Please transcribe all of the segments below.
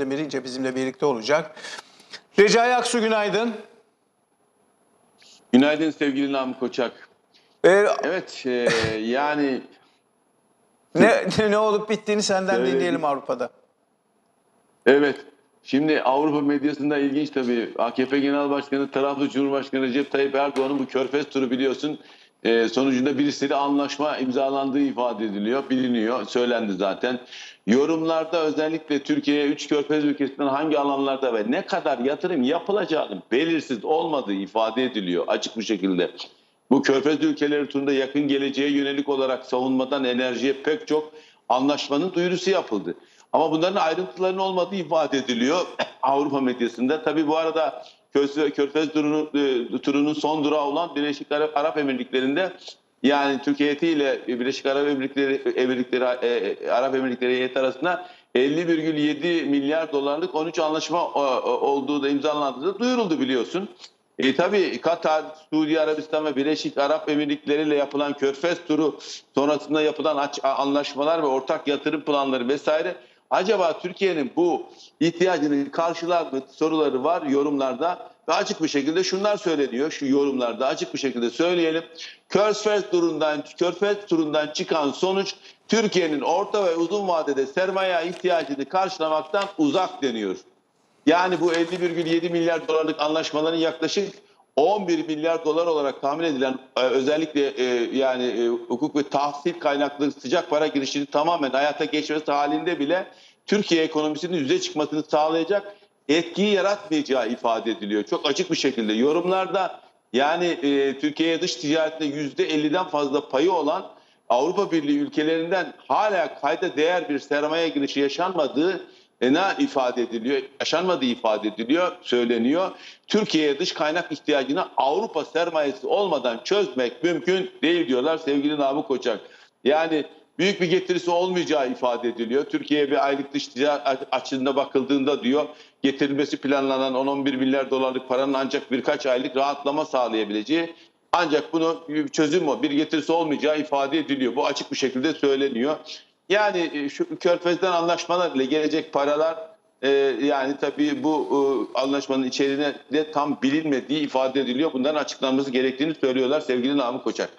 Özdemirince bizimle birlikte olacak. Recai Aksu günaydın. Günaydın sevgili Namık Koçak. Ee, Evet e, yani ne, ne olup bittiğini senden Söyledik. dinleyelim Avrupa'da. evet şimdi Avrupa medyasında ilginç tabii. AKP Genel Başkanı taraflı Cumhurbaşkanı Recep Tayyip Erdoğan'ın bu körfez turu biliyorsun e, sonucunda birisiyle anlaşma imzalandığı ifade ediliyor. Biliniyor. Söylendi zaten. Yorumlarda özellikle Türkiye'ye 3 körfez ülkesinden hangi alanlarda ve ne kadar yatırım yapılacağının belirsiz olmadığı ifade ediliyor açık bir şekilde. Bu körfez ülkeleri turunda yakın geleceğe yönelik olarak savunmadan enerjiye pek çok anlaşmanın duyurusu yapıldı. Ama bunların ayrıntılarının olmadığı ifade ediliyor Avrupa medyasında. Tabii bu arada Körfez, turunu, e, turunun son durağı olan Birleşik Arap, Emirlikleri'nde yani Türkiye heyetiyle Birleşik Arap Emirlikleri, Emirlikleri e, e, Arap Emirlikleri heyeti arasında 50,7 milyar dolarlık 13 anlaşma olduğu da imzalandığı duyuruldu biliyorsun. E, tabii Katar, Suudi Arabistan ve Birleşik Arap Emirlikleri ile yapılan Körfez turu sonrasında yapılan anlaşmalar ve ortak yatırım planları vesaire acaba Türkiye'nin bu ihtiyacını karşılar mı soruları var yorumlarda ve açık bir şekilde şunlar söyleniyor şu yorumlarda açık bir şekilde söyleyelim. Körfez turundan Körfez turundan çıkan sonuç Türkiye'nin orta ve uzun vadede sermaye ihtiyacını karşılamaktan uzak deniyor. Yani bu 50,7 milyar dolarlık anlaşmaların yaklaşık 11 milyar dolar olarak tahmin edilen e, özellikle e, yani e, hukuk ve tahsil kaynaklı sıcak para girişini tamamen hayata geçmesi halinde bile Türkiye ekonomisinin yüze çıkmasını sağlayacak etkiyi yaratmayacağı ifade ediliyor. Çok açık bir şekilde yorumlarda yani e, Türkiye'ye dış ticaretinde %50'den fazla payı olan Avrupa Birliği ülkelerinden hala kayda değer bir sermaye girişi yaşanmadığı ne ifade ediliyor? Yaşanmadığı ifade ediliyor, söyleniyor. Türkiye'ye dış kaynak ihtiyacını Avrupa sermayesi olmadan çözmek mümkün değil diyorlar sevgili Namık Koçak. Yani büyük bir getirisi olmayacağı ifade ediliyor. Türkiye'ye bir aylık dış ticaret açığında bakıldığında diyor getirilmesi planlanan 10-11 milyar dolarlık paranın ancak birkaç aylık rahatlama sağlayabileceği ancak bunu çözüm o, bir getirisi olmayacağı ifade ediliyor. Bu açık bir şekilde söyleniyor. Yani e, şu Körfez'den anlaşmalar ile gelecek paralar e, yani tabii bu e, anlaşmanın içeriğine de tam bilinmediği ifade ediliyor. Bunların açıklanması gerektiğini söylüyorlar sevgili Namık Koçak.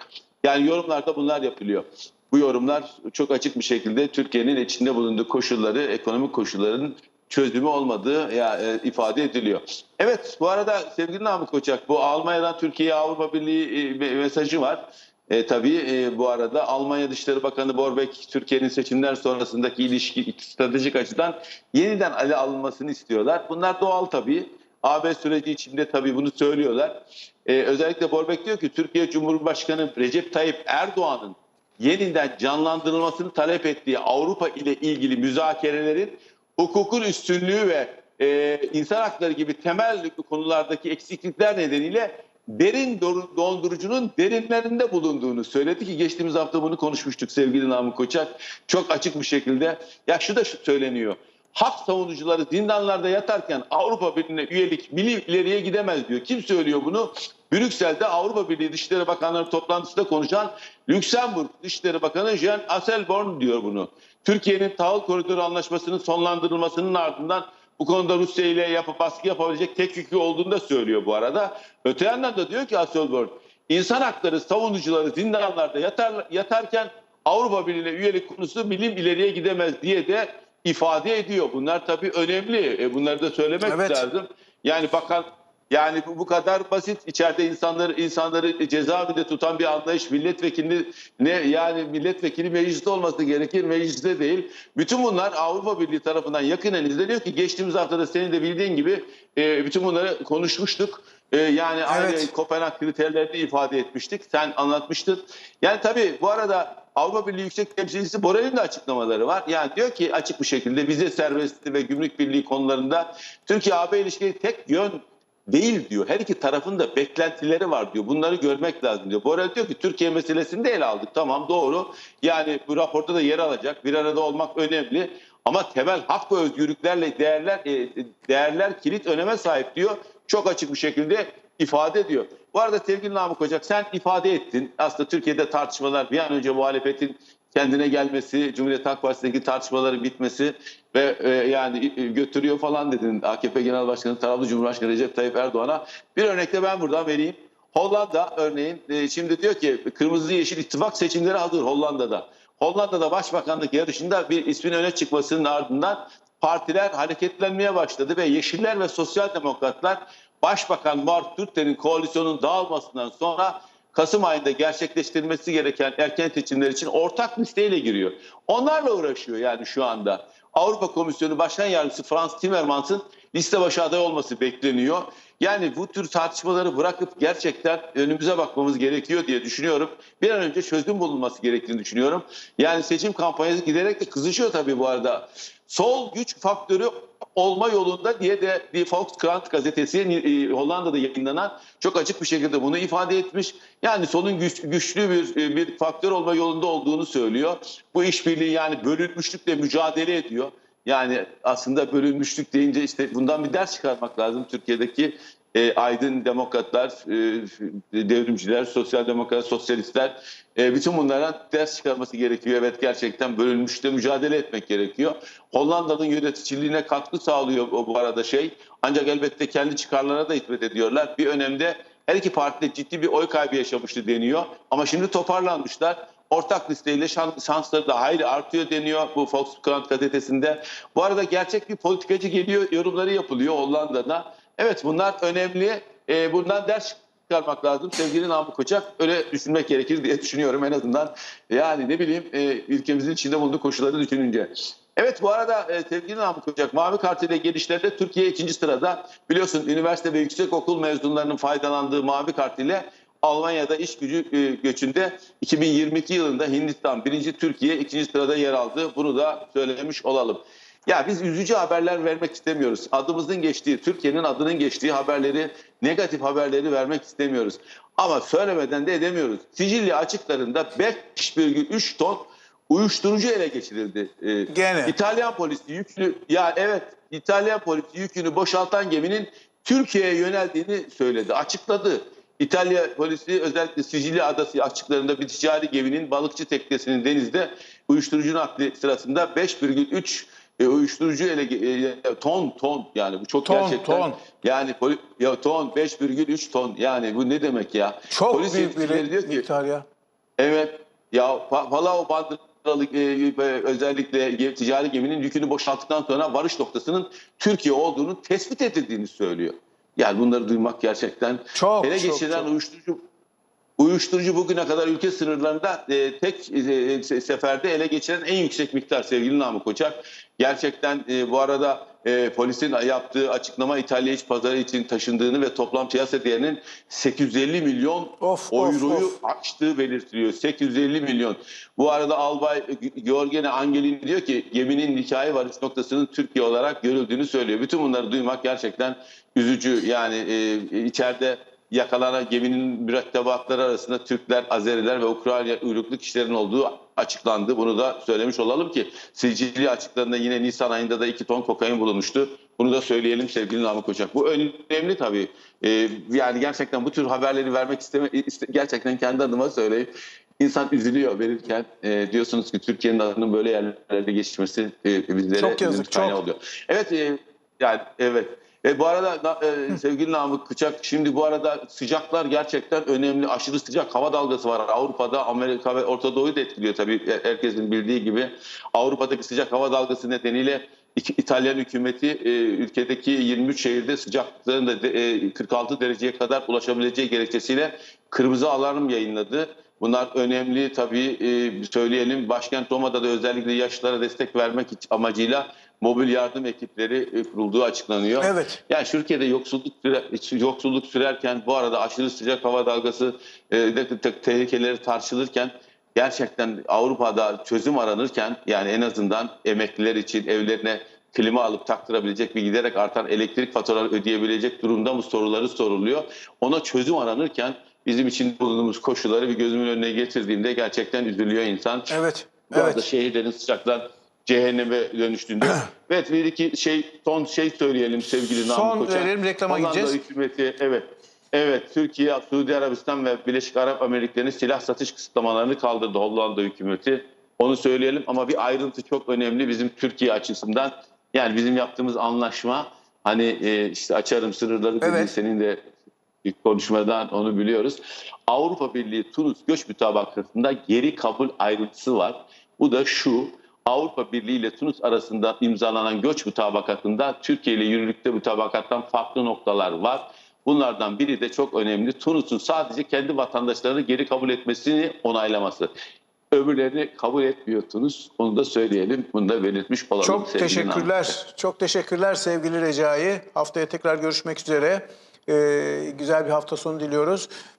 Yani yorumlarda bunlar yapılıyor. Bu yorumlar çok açık bir şekilde Türkiye'nin içinde bulunduğu koşulları, ekonomik koşulların çözümü olmadığı ya, e, ifade ediliyor. Evet bu arada sevgili Namık Koçak bu Almanya'dan Türkiye'ye Avrupa Birliği e, mesajı var. E, tabii e, bu arada Almanya Dışişleri Bakanı Borbek Türkiye'nin seçimler sonrasındaki ilişki stratejik açıdan yeniden ele alınmasını istiyorlar. Bunlar doğal tabii. AB süreci içinde tabii bunu söylüyorlar. E, özellikle Borbek diyor ki Türkiye Cumhurbaşkanı Recep Tayyip Erdoğan'ın yeniden canlandırılmasını talep ettiği Avrupa ile ilgili müzakerelerin hukukun üstünlüğü ve e, insan hakları gibi temel konulardaki eksiklikler nedeniyle derin do- dondurucunun derinlerinde bulunduğunu söyledi ki geçtiğimiz hafta bunu konuşmuştuk sevgili Namık Koçak. Çok açık bir şekilde. Ya şu da şu söyleniyor. Hak savunucuları zindanlarda yatarken Avrupa Birliği'ne üyelik milli ileriye gidemez diyor. Kim söylüyor bunu? Brüksel'de Avrupa Birliği Dışişleri Bakanları toplantısında konuşan Lüksemburg Dışişleri Bakanı Jean Asselborn diyor bunu. Türkiye'nin tahıl koridoru anlaşmasının sonlandırılmasının ardından bu konuda Rusya ile yapıp baskı yapabilecek tek yükü olduğunu da söylüyor bu arada. Öte yandan da diyor ki Asselborn, insan hakları savunucuları zindanlarda yatar, yatarken Avrupa Birliği'ne üyelik konusu bilim ileriye gidemez diye de ifade ediyor. Bunlar tabii önemli. E, bunları da söylemek Evet. lazım. Yani bakan yani bu, bu kadar basit. İçeride insanları insanları cezaevinde tutan bir anlayış milletvekili ne yani milletvekili mecliste olması gerekir mecliste değil. Bütün bunlar Avrupa Birliği tarafından yakinen izleniyor ki geçtiğimiz haftada senin de bildiğin gibi e, bütün bunları konuşmuştuk. E, yani aynı Evet. Kopenhag kriterlerini ifade etmiştik. Sen anlatmıştın. Yani tabii bu arada Avrupa Birliği Yüksek Temsilcisi Borrell'in de açıklamaları var. Yani diyor ki açık bir şekilde vize serbestliği ve gümrük birliği konularında Türkiye-AB ilişkileri tek yön değil diyor. Her iki tarafın da beklentileri var diyor. Bunları görmek lazım diyor. Borrell diyor ki Türkiye meselesini de ele aldık. Tamam doğru. Yani bu raporda da yer alacak. Bir arada olmak önemli. Ama temel hak ve özgürlüklerle değerler e, değerler kilit öneme sahip diyor. Çok açık bir şekilde ifade ediyor. Bu arada sevgili Namık Hocam sen ifade ettin. Aslında Türkiye'de tartışmalar bir an önce muhalefetin kendine gelmesi, Cumhuriyet Halk Partisi'ndeki tartışmaların bitmesi ve e, yani götürüyor falan dedin AKP Genel Başkanı taraflı Cumhurbaşkanı Recep Tayyip Erdoğan'a. Bir örnek de ben buradan vereyim. Hollanda örneğin e, şimdi diyor ki kırmızı yeşil ittifak seçimleri hazır Hollanda'da. Hollanda'da başbakanlık yarışında bir ismin öne çıkmasının ardından partiler hareketlenmeye başladı ve Yeşiller ve Sosyal Demokratlar Başbakan Mark Rutte'nin koalisyonun dağılmasından sonra Kasım ayında gerçekleştirilmesi gereken erken seçimler için ortak listeyle giriyor. Onlarla uğraşıyor yani şu anda. Avrupa Komisyonu Başkan Yardımcısı Frans Timmermans'ın liste başı aday olması bekleniyor. Yani bu tür tartışmaları bırakıp gerçekten önümüze bakmamız gerekiyor diye düşünüyorum. Bir an önce çözüm bulunması gerektiğini düşünüyorum. Yani seçim kampanyası giderek de kızışıyor tabii bu arada. Sol güç faktörü olma yolunda diye de bir Volkskrant gazetesi e, Hollanda'da yayınlanan çok açık bir şekilde bunu ifade etmiş. Yani solun güç, güçlü bir e, bir faktör olma yolunda olduğunu söylüyor. Bu işbirliği yani bölünmüşlükle mücadele ediyor. Yani aslında bölünmüşlük deyince işte bundan bir ders çıkarmak lazım. Türkiye'deki e, aydın demokratlar, e, devrimciler, sosyal demokrat, sosyalistler e, bütün bunlardan ders çıkarması gerekiyor. Evet gerçekten bölünmüşle mücadele etmek gerekiyor. Hollanda'nın yöneticiliğine katkı sağlıyor bu, arada şey. Ancak elbette kendi çıkarlarına da hizmet ediyorlar. Bir önemde her iki parti de ciddi bir oy kaybı yaşamıştı deniyor. Ama şimdi toparlanmışlar ortak listeyle şans, şansları da hayli artıyor deniyor bu Volkskrant gazetesinde. Bu arada gerçek bir politikacı geliyor yorumları yapılıyor Hollanda'da. Evet bunlar önemli. Ee, bundan ders çıkarmak lazım. Sevgili Namık Koçak öyle düşünmek gerekir diye düşünüyorum en azından. Yani ne bileyim e, ülkemizin içinde bulunduğu koşulları düşününce. Evet bu arada e, sevgili Namık Koçak Mavi Kart ile gelişlerde Türkiye ikinci sırada. Biliyorsun üniversite ve yüksekokul mezunlarının faydalandığı Mavi Kart ile Almanya'da iş gücü e, göçünde 2022 yılında Hindistan birinci Türkiye ikinci sırada yer aldı. Bunu da söylemiş olalım. Ya biz üzücü haberler vermek istemiyoruz. Adımızın geçtiği, Türkiye'nin adının geçtiği haberleri, negatif haberleri vermek istemiyoruz. Ama söylemeden de edemiyoruz. Sicilya açıklarında 5,3 ton uyuşturucu ele geçirildi. Ee, Gene. İtalyan polisi yüklü, ya evet İtalyan polisi yükünü boşaltan geminin Türkiye'ye yöneldiğini söyledi, açıkladı. İtalya polisi özellikle Sicilya adası açıklarında bir ticari geminin balıkçı teknesinin denizde uyuşturucu nakli sırasında 5,3 e, uyuşturucu ele e, ton ton yani bu çok Ton, gerçekten ton. yani poli- ya ton 5,3 ton yani bu ne demek ya? Çok Polis büyük bir diyor ki miktar ya. Evet. Ya Pa- Palau bandıralı e, e, özellikle ge- ticari geminin yükünü boşalttıktan sonra varış noktasının Türkiye olduğunu tespit edildiğini söylüyor. Yani bunları duymak gerçekten Çok, ele geçirilen uyuşturucu uyuşturucu bugüne kadar ülke sınırlarında e, tek e, se- seferde ele geçiren en yüksek miktar sevgili Namık Koçak. Gerçekten e, bu arada e, polisin yaptığı açıklama İtalya iç pazarı için taşındığını ve toplam piyasa değerinin 850 milyon Of, of, euroyu of. açtığı belirtiliyor. 850 milyon. Bu arada Albay Giorgene Angelini diyor ki geminin hikaye varış noktasının Türkiye olarak görüldüğünü söylüyor. Bütün bunları duymak gerçekten üzücü. Yani e, içeride yakalanan geminin mürettebatları arasında Türkler, Azeriler ve Ukrayna uyruklu kişilerin olduğu açıklandı. Bunu da söylemiş olalım ki Sicilya açıklarında yine Nisan ayında da 2 ton kokain bulunmuştu. Bunu da söyleyelim sevgili Namık Hocam. Bu önemli tabii. Ee, yani gerçekten bu tür haberleri vermek isteme, iste- gerçekten kendi adıma söyleyeyim. İnsan üzülüyor verirken e, diyorsunuz ki Türkiye'nin adının böyle yerlerde geçmesi e, bizlere Çok yazık, çok. oluyor. Evet e, yani evet. E, bu arada e, sevgili Namık Kıçak şimdi bu arada sıcaklar gerçekten önemli. Aşırı sıcak hava dalgası var Avrupa'da, Amerika ve Orta Doğu'yu da etkiliyor tabii e, herkesin bildiği gibi. Avrupa'daki sıcak hava dalgası nedeniyle İtalyan hükümeti e, ülkedeki 23 şehirde sıcaklığın da e, 46 dereceye kadar ulaşabileceği gerekçesiyle kırmızı alarm yayınladı. Bunlar önemli tabii e, söyleyelim. Başkent Roma'da da özellikle yaşlılara destek vermek amacıyla mobil yardım ekipleri e, kurulduğu açıklanıyor. Evet. Yani Türkiye'de yoksulluk yoksulluk sürerken bu arada aşırı sıcak hava dalgası e, tehlikeleri tartışılırken gerçekten Avrupa'da çözüm aranırken yani en azından emekliler için evlerine klima alıp taktırabilecek ve giderek artan elektrik faturaları ödeyebilecek durumda mı soruları soruluyor. Ona çözüm aranırken bizim için bulunduğumuz koşulları bir gözümün önüne getirdiğimde gerçekten üzülüyor insan. Evet. Bu arada Evet. şehirlerin sıcaktan cehenneme dönüştüğünde. evet bir iki şey son şey söyleyelim sevgili Son Namık Koçak. verelim, reklama Hollanda gideceğiz. hükümeti evet. Evet Türkiye, Suudi Arabistan ve Birleşik Arap Emirlikleri'nin silah satış kısıtlamalarını kaldırdı Hollanda hükümeti. Onu söyleyelim ama bir ayrıntı çok önemli bizim Türkiye açısından. Yani bizim yaptığımız anlaşma hani e, işte açarım sınırları dediğin Evet. senin de ilk konuşmadan onu biliyoruz. Avrupa Birliği Tunus göç mütabakatında geri kabul ayrıntısı var. Bu da şu Avrupa Birliği ile Tunus arasında imzalanan göç mutabakatında Türkiye ile yürürlükte mutabakattan farklı noktalar var. Bunlardan biri de çok önemli. Tunus'un sadece kendi vatandaşlarını geri kabul etmesini onaylaması. Öbürlerini kabul etmiyor Tunus. Onu da söyleyelim. Bunu da belirtmiş olalım. Çok teşekkürler. Çok teşekkürler sevgili Recai. Haftaya tekrar görüşmek üzere. Ee, güzel bir hafta sonu diliyoruz.